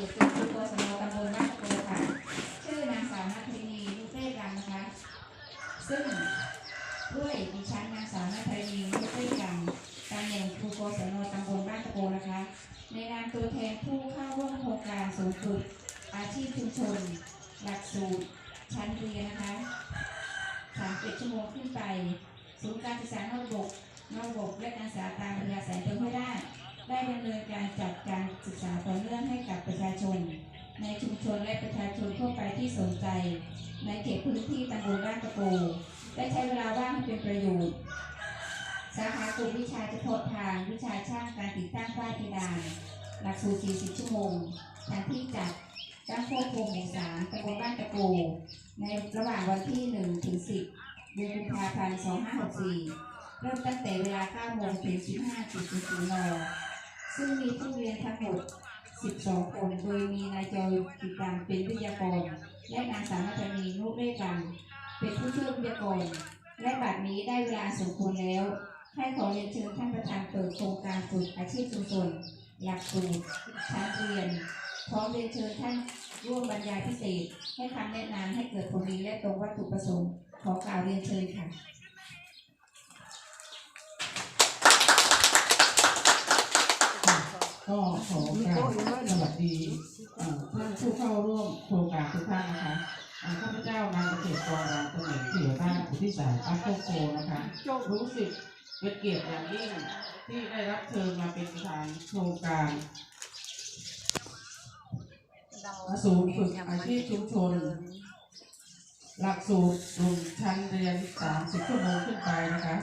บิกคือตัสำนวนตำบลนาตะโกค่ะ ชื่อนางสาวนัทรินีนุเทศรังนะคะ ซึ่งด้วยดิฉันนางสาวนัทรินีนุเทศรังตำแหน่งครูโกสำนวนตำบลบ้านตะโกนะคะ ในนามตัวแทนผู้เข้าร่วมโครงการสูงสุดอาชีพชุมชน หลักสูตร ชั้นเรียนนะคะ30ชั่วโมงขึ้นไป ศูนย์การศึกษานอกระบบนอกระบบและการศ ศึกษาต่อเนื่องให้กับประชาชน ในชุมชนและประชาชนทั่วไปที่สนใจ ในเขตพื้นที่ตำบลบ้านตะโกได้ใช้เวลาว่างให้เป็นประโยชน์สาขากลุ่มวิชาเฉพาะทางวิชาช่างการติดตั้งฝ้าเพดานหลักสูตร 40 ชั่วโมงสถานที่จัดตั้งโคกโพหมู่สามตำบลบ้านตะโก ในระหว่างวันที่ 1 ถึง 10 เดือนกุมภาพันธ์ 2564 เริ่มตั้งแต่เวลา 9 โมงถึง 15.00น ซึ่งมีผู้เรียนทั้งหมด 12 คน โดยมีนายจอยกิจการเป็นวิทยากร และนางสาวนัทนีนุเรศกัน เป็นผู้ช่วยวิทยากร และบัดนี้ได้เวลาสมควรแล้วให้ขอเรียนเชิญท่านประธานเปิดโครงการฝึกอาชีพชุมชนหลักสูตรชั้นเรียน พร้อมเรียนเชิญท่านร่วมบรรยายพิเศษ ให้คำแนะนำให้เกิดผลดีและตรงวัตถุประสงค์ ขอกล่าวเรียนเชิญค่ะ ก็ขอกราบสวัสดีท่านผู้เข้าร่วมโครงการทุกท่านนะคะข้าพเจ้านางเกษตรกรรามตำแหน่งเสี่ยวบ้านอุทิศสายอัพโคโคนะคะรู้สึกเป็นเกียรติอย่างยิ่งที่ได้รับเชิญมาเป็นประธานโครงการศูนย์ฝึกอาชีพชุมชน หลักสูตรกลุ่มชั้นเรียน 30 ชั่วโมงขึ้นไปนะคะ